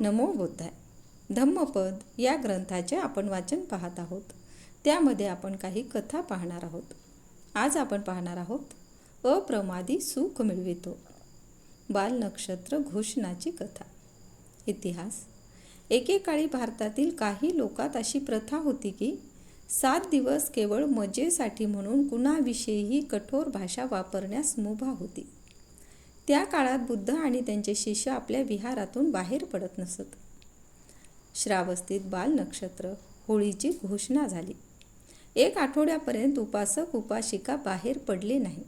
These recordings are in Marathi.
नमो बुद्धाय. धम्मपद या ग्रंथाचे आपण वाचन पाहत आहोत. त्यामध्ये आपण काही कथा पाहणार आहोत. आज आपण पाहणार आहोत अप्रमादी सुख मिळवितो. बाल नक्षत्र घोषणाची कथा. इतिहास. एकेकाळी भारतातील काही लोकात अशी प्रथा होती की सात दिवस केवळ मजेसाठी म्हणून कुणाविषयीही कठोर भाषा वापरण्यास मुभा होती. त्या काळात बुद्ध आणि त्यांचे शिष्य आपल्या विहारातून बाहेर पडत नसत. श्रावस्तीत बाल नक्षत्र होळीची घोषणा झाली. एक आठवड्यापर्यंत उपासक उपासिका बाहेर पडले नाही.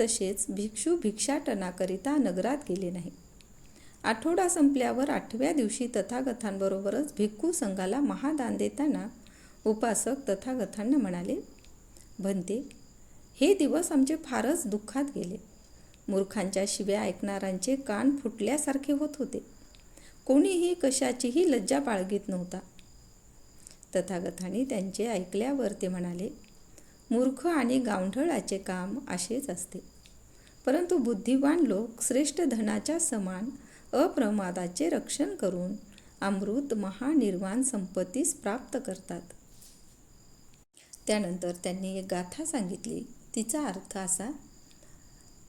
तसेच भिक्षू भिक्षाटनाकरिता नगरात गेले नाही. आठवडा संपल्यावर आठव्या दिवशी तथागथांबरोबरच भिक्खू संघाला महादान देताना उपासक तथागथांना म्हणाले भंते हे दिवस आमचे फारच दुःखात गेले. मूर्खांच्या शिव्या ऐकणाऱ्यांचे कान फुटल्यासारखे होत होते. कोणीही कशाचीही लज्जा बाळगीत नव्हता. तथागतांनी त्यांचे ऐकल्यावर ते म्हणाले मूर्ख आणि गावढळाचे काम असेच असते. परंतु बुद्धिवान लोक श्रेष्ठ धनाच्या समान अप्रमादाचे रक्षण करून अमृत महानिर्वाण संपत्तीस प्राप्त करतात. त्यानंतर त्यांनी एक गाथा सांगितली. तिचा अर्थ असा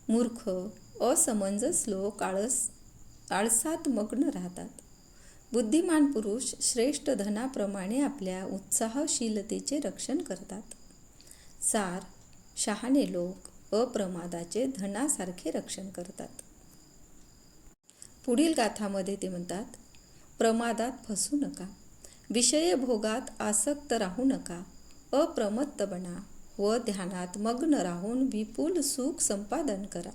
मूर्ख असमंजस लोक आळस आळसात मग्न राहतात. बुद्धिमान पुरुष श्रेष्ठ धनाप्रमाणे आपल्या उत्साहशीलतेचे रक्षण करतात. सार शहाणे लोक अप्रमादाचे धनासारखे रक्षण करतात. पुढील गाथामध्ये ते म्हणतात प्रमादात फसू नका. विषय भोगात आसक्त राहू नका. अप्रमत्त बना. व ध्यानात मग्न राहून विपुल सुख संपादन करा.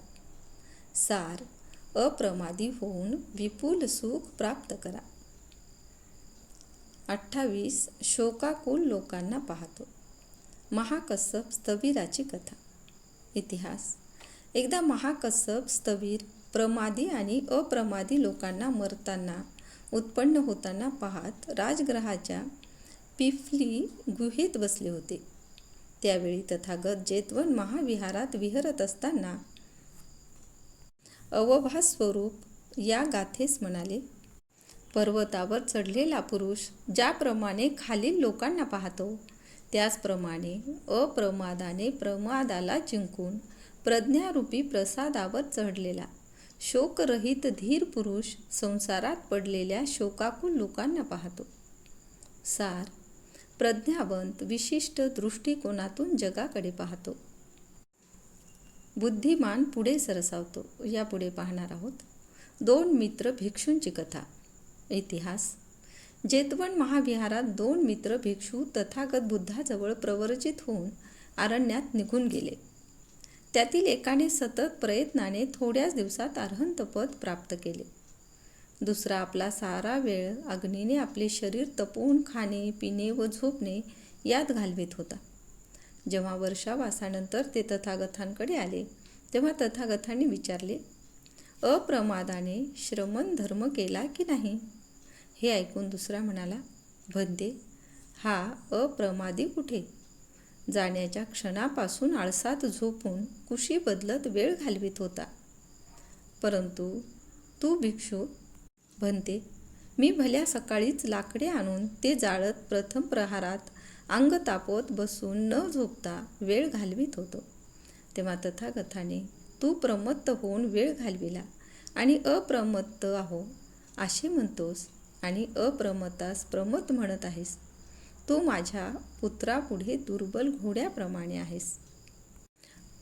सार अप्रमादी होऊन विपुल सुख प्राप्त करा. अठ्ठावीस शोकाकुल लोकांना पाहतो. महाकसब स्थबीराची कथा. इतिहास. एकदा महाकसब स्थबीर प्रमादी आणि अप्रमादी लोकांना मरताना उत्पन्न होताना पाहत राजग्रहाच्या पिफली गुहेत बसले होते. त्यावेळी तथागत जेतवन महाविहारात विहरत असताना अवभास स्वरूप या गाथेस म्हणाले पर्वतावर चढलेला पुरुष ज्याप्रमाणे खालील लोकांना पाहतो त्याचप्रमाणे अप्रमादाने प्रमादाला जिंकून प्रज्ञारूपी प्रसादावर चढलेला. शोकरहित धीर पुरुष संसारात पडलेल्या शोकाकुल लोकांना पाहतो. सार प्रज्ञावंत विशिष्ट दृष्टिकोनातून जगाकडे पाहतो. बुद्धिमान पुढे सरसावतो. यापुढे पाहणार आहोत. दोन मित्र भिक्षूंची कथा. इतिहास. जेतवण महाविहारात दोन मित्र भिक्षू तथागत बुद्धाजवळ प्रवर्जित होऊन अरण्यात निघून गेले. त्यातील एकाने सतत प्रयत्नाने थोड्याच दिवसात अर्हंतपद प्राप्त केले. दुसरा आपला सारा वेळ अग्नीने आपले शरीर तपवून खाणे पिणे व झोपणे यात घालवित होता. जेव्हा वर्षावासानंतर ते तथागथांकडे आले तेव्हा तथागथांनी विचारले अप्रमादाने श्रमण धर्म केला की नाही? हे ऐकून दुसरा म्हणाला भंदे हा अप्रमादी कुठे? जाण्याच्या क्षणापासून आळसात झोपून कुशी बदलत वेळ घालवित होता. परंतु तू भिक्षू म्हणते मी भल्या सकाळीच लाकडे आणून ते जाळत प्रथम प्रहारात अंग तापवत बसून न झोपता वेळ घालवित होतो. तेव्हा तथागथाने तू प्रमत्त होऊन वेळ घालविला आणि अप्रमत्त आहो असे म्हणतोस आणि अप्रमत्तास प्रमत म्हणत आहेस. तू माझ्या पुत्रापुढे दुर्बल घोड्याप्रमाणे आहेस.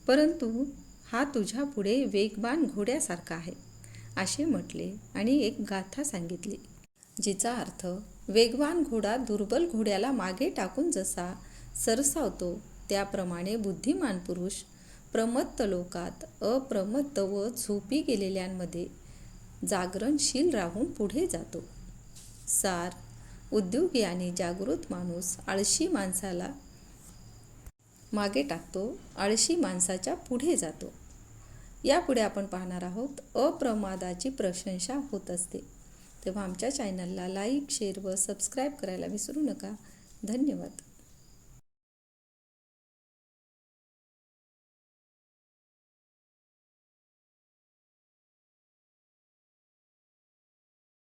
परंतु हा तुझ्यापुढे वेगवान घोड्यासारखा आहे. असे म्हटले आणि एक गाथा सांगितली जिचा अर्थ वेगवान घोडा दुर्बल घोड्याला मागे टाकून जसा सरसावतो त्याप्रमाणे बुद्धिमान पुरुष प्रमत्त लोकात अप्रमत्त व झोपी गेलेल्यांमध्ये जागरणशील राहून पुढे जातो. सार उद्योगी आणि जागृत माणूस आळशी माणसाला मागे टाकतो आळशी माणसाच्या पुढे जातो. यापुढे आपण पाहणार आहोत अप्रमादाची प्रशंसा होत असते. तेव्हा आमच्या चॅनलला लाईक शेअर व सबस्क्राईब करायला विसरू नका. धन्यवाद.